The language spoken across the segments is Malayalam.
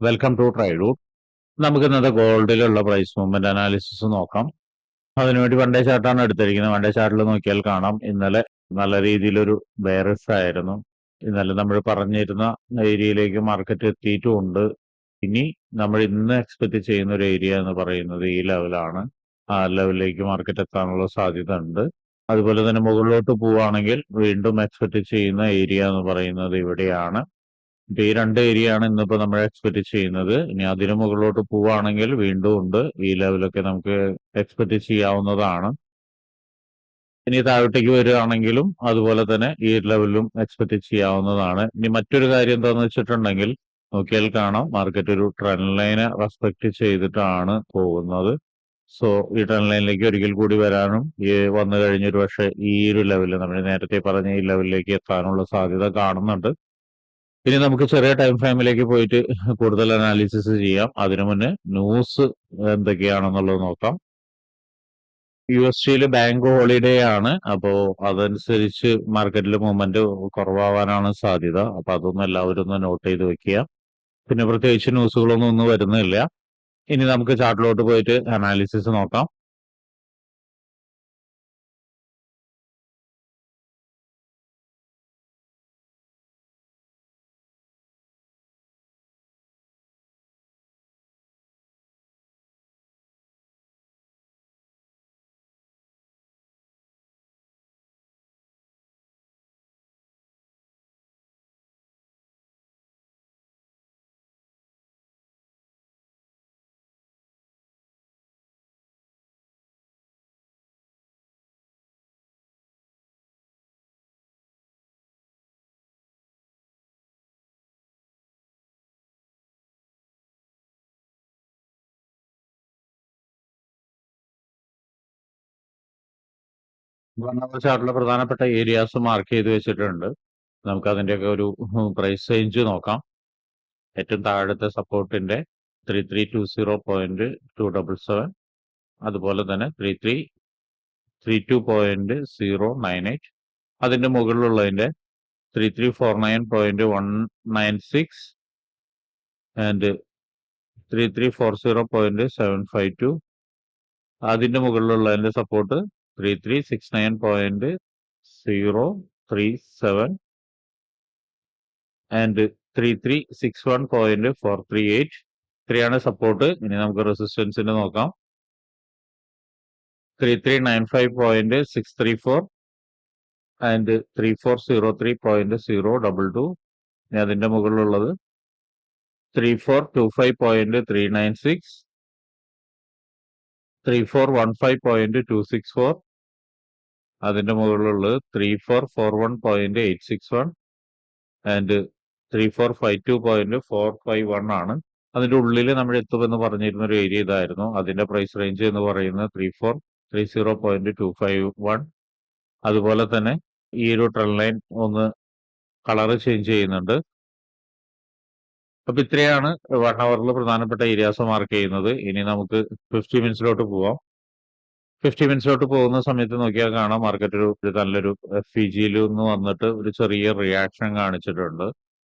വെൽക്കം ടു ട്രൈ ട്രൈഡൂട്ട് നമുക്ക് ഇന്നത്തെ ഗോൾഡിലുള്ള പ്രൈസ് മൂവ്മെന്റ് അനാലിസിസ് നോക്കാം. അതിനുവേണ്ടി വണ്ടേ ചാർട്ടാണ് എടുത്തിരിക്കുന്നത്. വണ്ടേ ചാർട്ടിൽ നോക്കിയാൽ കാണാം. ഇന്നലെ നല്ല രീതിയിലൊരു ബേറിസ് ആയിരുന്നു. ഇന്നലെ നമ്മൾ പറഞ്ഞിരുന്ന ഏരിയയിലേക്ക് മാർക്കറ്റ് എത്തിയിട്ടുമുണ്ട് ഇനി നമ്മൾ ഇന്ന് എക്സ്പെക്ട് ചെയ്യുന്ന ഒരു ഏരിയ എന്ന് പറയുന്നത് ഈ ലെവലാണ് ആ ലെവലിലേക്ക് മാർക്കറ്റ് എത്താനുള്ള സാധ്യത ഉണ്ട്. അതുപോലെ തന്നെ മുകളിലോട്ട് പോവുകയാണെങ്കിൽ വീണ്ടും എക്സ്പെക്ട് ചെയ്യുന്ന ഏരിയ എന്ന് പറയുന്നത് ഇവിടെയാണ്. ഇപ്പൊ ഈ രണ്ട് ഏരിയ ആണ് ഇന്നിപ്പോ നമ്മൾ എക്സ്പെക്ട് ചെയ്യുന്നത്. ഇനി അതിന് മുകളിലോട്ട് പോവുകയാണെങ്കിൽ വീണ്ടും ഉണ്ട്. ഈ ലെവലൊക്കെ നമുക്ക് എക്സ്പെക്ട് ചെയ്യാവുന്നതാണ്. ഇനി താഴോട്ടേക്ക് വരികയാണെങ്കിലും അതുപോലെ തന്നെ ഈ ലെവലിലും എക്സ്പെക്ട് ചെയ്യാവുന്നതാണ്. ഇനി മറ്റൊരു കാര്യം എന്താണെന്ന് വെച്ചിട്ടുണ്ടെങ്കിൽ നോക്കിയാൽ കാണാം. മാർക്കറ്റ് ഒരു ട്രെൻഡ് ലൈനെ റെസ്പെക്ട് ചെയ്തിട്ടാണ് പോകുന്നത്. സോ ഈ ട്രെൻഡ് ലൈനിലേക്ക് ഒരിക്കൽ കൂടി വരാനും ഈ വന്നു കഴിഞ്ഞൊരു പക്ഷേ ഈ ഒരു ലെവലിൽ നമ്മൾ നേരത്തെ പറഞ്ഞ ഈ ലെവലിലേക്ക് എത്താനുള്ള സാധ്യത കാണുന്നുണ്ട്. ഇനി നമുക്ക് ചെറിയ ടൈം ഫ്രെയിമിലേക്ക് പോയിട്ട് കൂടുതൽ അനാലിസിസ് ചെയ്യാം. അതിനു മുന്നേ ന്യൂസ് എന്തൊക്കെയാണെന്നുള്ളത് നോക്കാം. യു എസ് സിയിൽ ബാങ്ക് ഹോളിഡേ ആണ്. അപ്പോ അതനുസരിച്ച് മാർക്കറ്റിൽ മൂവ്മെന്റ് കുറവാവാനാണ് സാധ്യത. അപ്പൊ അതൊന്നും എല്ലാവരും ഒന്ന് നോട്ട് ചെയ്ത് വെക്കുക. പിന്നെ പ്രത്യേകിച്ച് ന്യൂസുകളൊന്നും ഒന്നും വരുന്നില്ല. ഇനി നമുക്ക് ചാർട്ടിലോട്ട് പോയിട്ട് അനാലിസിസ് നോക്കാം. ചാർട്ടിലെ പ്രധാനപ്പെട്ട ഏരിയാസ് മാർക്ക് ചെയ്ത് വെച്ചിട്ടുണ്ട്. നമുക്ക് അതിന്റെയൊക്കെ ഒരു പ്രൈസ് റേഞ്ച് നോക്കാം. ഏറ്റവും താഴത്തെ സപ്പോർട്ടിന്റെ three three two zero point two double seven അതുപോലെ തന്നെ three three three two point zero nine eight അതിന്റെ മുകളിലുള്ളതിന്റെ three three four nine point one nine six and three three four zero point seven five two അതിന്റെ മുകളിലുള്ളതിന്റെ support three three six nine point zero three seven and three three six one point four three eight ഇത്രയാണ് സപ്പോർട്ട് ഇനി നമുക്ക് റെസിസ്റ്റൻസിന് നോക്കാം. Three three nine five point six three four and three four zero three point zero double two ഇനി അതിന്റെ മുകളിലുള്ളത്. Three four two five point three nine six three four one five point two six four അതിന്റെ മുകളിലുള്ളത് three four four one point eight six one and three four five two point four five one ആണ്. അതിന്റെ ഉള്ളിൽ നമ്മൾ എത്തുമെന്ന് പറഞ്ഞിരുന്ന ഒരു ഏരിയ ഇതായിരുന്നു. അതിന്റെ പ്രൈസ് റേഞ്ച് എന്ന് പറയുന്നത് three four three zero point two five one അതുപോലെ തന്നെ ഈ ഒരു ട്രെൻഡ് ലൈൻ ഒന്ന് കളർ ചേഞ്ച് ചെയ്യുന്നുണ്ട്. അപ്പൊ ഇത്രയാണ് വൺ അവറിൽ പ്രധാനപ്പെട്ട ഏരിയാസ് മാർക്ക് ചെയ്യുന്നത്. ഇനി നമുക്ക് ഫിഫ്റ്റി മിനിറ്റ്സിലോട്ട് പോവാം. ഫിഫ്റ്റി മിനിറ്റ്സിലോട്ട് പോകുന്ന സമയത്ത് നോക്കിയാൽ കാണാം മാർക്കറ്റ് ഒരു നല്ലൊരു എഫ് ഇ ജിയിൽ നിന്ന് വന്നിട്ട് ഒരു ചെറിയ റിയാക്ഷൻ കാണിച്ചിട്ടുണ്ട്.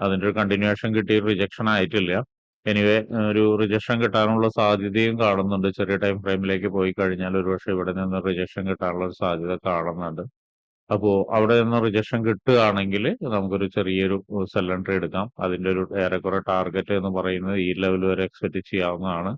അതിന്റെ ഒരു കണ്ടിന്യൂഷൻ കിട്ടി റിജക്ഷൻ ആയിട്ടില്ല. എനിവേ ഒരു റിജക്ഷൻ കിട്ടാനുള്ള സാധ്യതയും കാണുന്നുണ്ട്. ചെറിയ ടൈം ഫ്രെയിമിലേക്ക് പോയി കഴിഞ്ഞാൽ ഒരുപക്ഷെ ഇവിടെ നിന്ന് റിജക്ഷൻ കിട്ടാനുള്ള സാധ്യത കാണുന്നുണ്ട്. അപ്പോ അവിടെ നിന്ന് റിജക്ഷൻ കിട്ടുകയാണെങ്കിൽ നമുക്കൊരു ചെറിയൊരു സെൽ എൻട്രി എടുക്കാം. അതിന്റെ ഒരു ഏറെക്കുറെ ടാർഗറ്റ് എന്ന് പറയുന്നത് ഈ ലെവൽ വരെ എക്സ്പെക്ട് ചെയ്യാവുന്നതാണ്.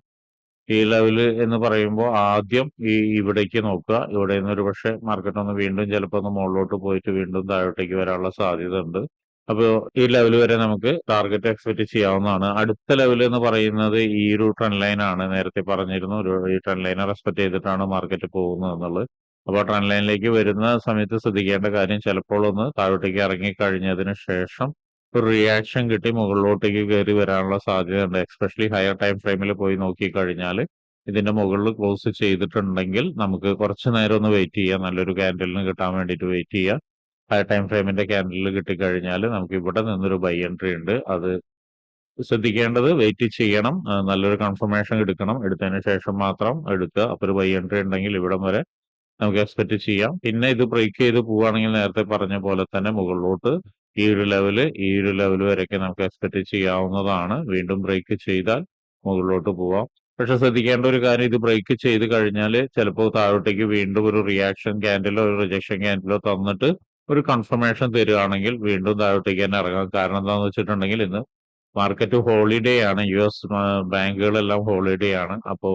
ഈ ലെവൽ എന്ന് പറയുമ്പോൾ ആദ്യം ഈ ഇവിടേക്ക് നോക്കുക. ഇവിടെ നിന്ന് ഒരു പക്ഷേ മാർക്കറ്റ് ഒന്ന് വീണ്ടും ചിലപ്പോൾ ഒന്ന് മുകളിലോട്ട് പോയിട്ട് വീണ്ടും താഴോട്ടേക്ക് വരാനുള്ള സാധ്യത ഉണ്ട്. അപ്പോൾ ഈ ലെവൽ വരെ നമുക്ക് ടാർഗറ്റ് എക്സ്പെക്ട് ചെയ്യാവുന്നതാണ്. അടുത്ത ലെവൽ എന്ന് പറയുന്നത് ഈ ഒരു ട്രെൻഡ് ലൈൻ ആണ് നേരത്തെ പറഞ്ഞിരുന്നു. ഒരു ഈ ട്രെൻഡ് ലൈനെ റെസ്പെക്ട് ചെയ്തിട്ടാണ് മാർക്കറ്റ് പോകുന്നത് എന്നുള്ളത്. അപ്പോൾ ട്രെൻഡ് ലൈനിലേക്ക് വരുന്ന സമയത്ത് ശ്രദ്ധിക്കേണ്ട കാര്യം ചിലപ്പോൾ ഒന്ന് താഴോട്ടേക്ക് ഇറങ്ങി കഴിഞ്ഞതിന് ശേഷം റിയാക്ഷൻ കിട്ടി മുകളിലോട്ടേക്ക് കയറി വരാനുള്ള സാധ്യതയുണ്ട്. എക്സ്പെഷ്യലി ഹയർ ടൈം ഫ്രെയിമിൽ പോയി നോക്കി കഴിഞ്ഞാൽ ഇതിന്റെ മുകളിൽ ക്ലോസ് ചെയ്തിട്ടുണ്ടെങ്കിൽ നമുക്ക് കുറച്ച് നേരം ഒന്ന് വെയിറ്റ് ചെയ്യാം. നല്ലൊരു ക്യാൻഡലിന് കിട്ടാൻ വേണ്ടിയിട്ട് വെയിറ്റ് ചെയ്യാം. ഹയർ ടൈം ഫ്രെയിമിന്റെ ക്യാൻഡലിൽ കിട്ടിക്കഴിഞ്ഞാൽ നമുക്ക് ഇവിടെ നിന്നൊരു ബൈ എൻട്രി ഉണ്ട്. അത് ശ്രദ്ധിക്കേണ്ടത് വെയിറ്റ് ചെയ്യണം. നല്ലൊരു കൺഫർമേഷൻ എടുക്കണം. എടുത്തതിന് ശേഷം മാത്രം എടുക്കുക. അപ്പോൾ ഒരു ബൈ എൻട്രി ഉണ്ടെങ്കിൽ ഇവിടം വരെ നമുക്ക് എക്സ്പെക്ട് ചെയ്യാം. പിന്നെ ഇത് ബ്രേക്ക് ചെയ്ത് പോവുകയാണെങ്കിൽ നേരത്തെ പറഞ്ഞ പോലെ തന്നെ മുകളിലോട്ട് ഈ ഒരു ലെവൽ ഈ ഒരു ലെവൽ വരെയൊക്കെ നമുക്ക് എക്സ്പെക്ട് ചെയ്യാവുന്നതാണ്. വീണ്ടും ബ്രേക്ക് ചെയ്താൽ മുകളിലോട്ട് പോവാം. പക്ഷെ ശ്രദ്ധിക്കേണ്ട ഒരു കാര്യം ഇത് ബ്രേക്ക് ചെയ്ത് കഴിഞ്ഞാൽ ചിലപ്പോൾ താഴോട്ടേക്ക് വീണ്ടും ഒരു റിയാക്ഷൻ ക്യാൻഡിലോ ഒരു റിജക്ഷൻ ക്യാൻഡിലോ തന്നിട്ട് ഒരു കൺഫർമേഷൻ തരികയാണെങ്കിൽ വീണ്ടും താഴോട്ടേക്ക് തന്നെ ഇറങ്ങാം. കാരണം എന്താണെന്ന് വെച്ചിട്ടുണ്ടെങ്കിൽ ഇന്ന് മാർക്കറ്റ് ഹോളിഡേ ആണ്. യു എസ് ബാങ്കുകളെല്ലാം ഹോളിഡേ ആണ്. അപ്പോൾ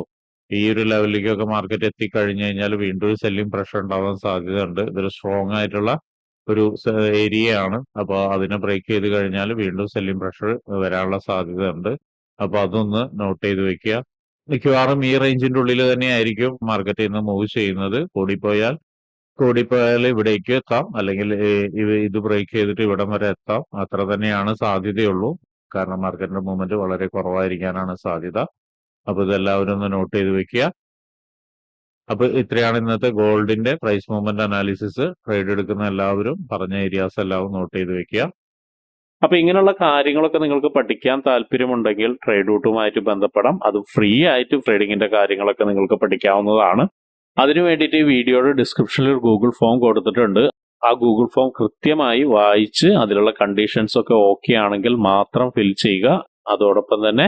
ഈ ഒരു ലെവലിലേക്കൊക്കെ മാർക്കറ്റ് എത്തിക്കഴിഞ്ഞു കഴിഞ്ഞാൽ വീണ്ടും ഒരു സെല്ലിംഗ് പ്രഷർ ഉണ്ടാവാൻ സാധ്യതയുണ്ട്. ഇതൊരു സ്ട്രോങ് ആയിട്ടുള്ള ഒരു ഏരിയയാണ്. അപ്പോൾ അതിനെ ബ്രേക്ക് ചെയ്ത് കഴിഞ്ഞാൽ വീണ്ടും സെല്ലിംഗ് പ്രഷർ വരാനുള്ള സാധ്യത ഉണ്ട് അപ്പോൾ അതൊന്ന് നോട്ട് ചെയ്ത് വെക്കുക. മിക്കവാറും ഈ റേഞ്ചിന്റെ ഉള്ളിൽ തന്നെയായിരിക്കും മാർക്കറ്റിൽ നിന്ന് മൂവ് ചെയ്യുന്നത്. കൂടിപ്പോയാൽ കൂടിപ്പോയാൽ ഇവിടേക്ക് എത്താം. അല്ലെങ്കിൽ ഇത് ഇത് ബ്രേക്ക് ചെയ്തിട്ട് ഇവിടം വരെ എത്താം. അത്ര തന്നെയാണ് സാധ്യതയുള്ളൂ. കാരണം മാർക്കറ്റിന്റെ മൂവ്മെന്റ് വളരെ കുറവായിരിക്കാനാണ് സാധ്യത. അപ്പൊ ഇതെല്ലാവരും ഒന്ന് നോട്ട് ചെയ്ത് വെക്കുക. അപ്പൊ ഇത്രയാണ് ഇന്നത്തെ ഗോൾഡിന്റെ പ്രൈസ് മൂവ്മെന്റ് അനാലിസിസ്. ട്രേഡ് എടുക്കുന്ന എല്ലാവരും പറഞ്ഞ ഏരിയാസ് എല്ലാവരും നോട്ട് ചെയ്ത് വെക്കുക. അപ്പൊ ഇങ്ങനെയുള്ള കാര്യങ്ങളൊക്കെ നിങ്ങൾക്ക് പഠിക്കാൻ താല്പര്യമുണ്ടെങ്കിൽ ട്രേഡ് റൂട്ടുമായിട്ട് ബന്ധപ്പെടാം. അത് ഫ്രീ ആയിട്ട് ട്രേഡിങ്ങിന്റെ കാര്യങ്ങളൊക്കെ നിങ്ങൾക്ക് പഠിക്കാവുന്നതാണ്. അതിനു വേണ്ടിയിട്ട് ഈ വീഡിയോയുടെ ഡിസ്ക്രിപ്ഷനിൽ ഒരു ഗൂഗിൾ ഫോം കൊടുത്തിട്ടുണ്ട്. ആ ഗൂഗിൾ ഫോം കൃത്യമായി വായിച്ച് അതിലുള്ള കണ്ടീഷൻസ് ഒക്കെ ഓക്കെ ആണെങ്കിൽ മാത്രം ഫിൽ ചെയ്യുക. അതോടൊപ്പം തന്നെ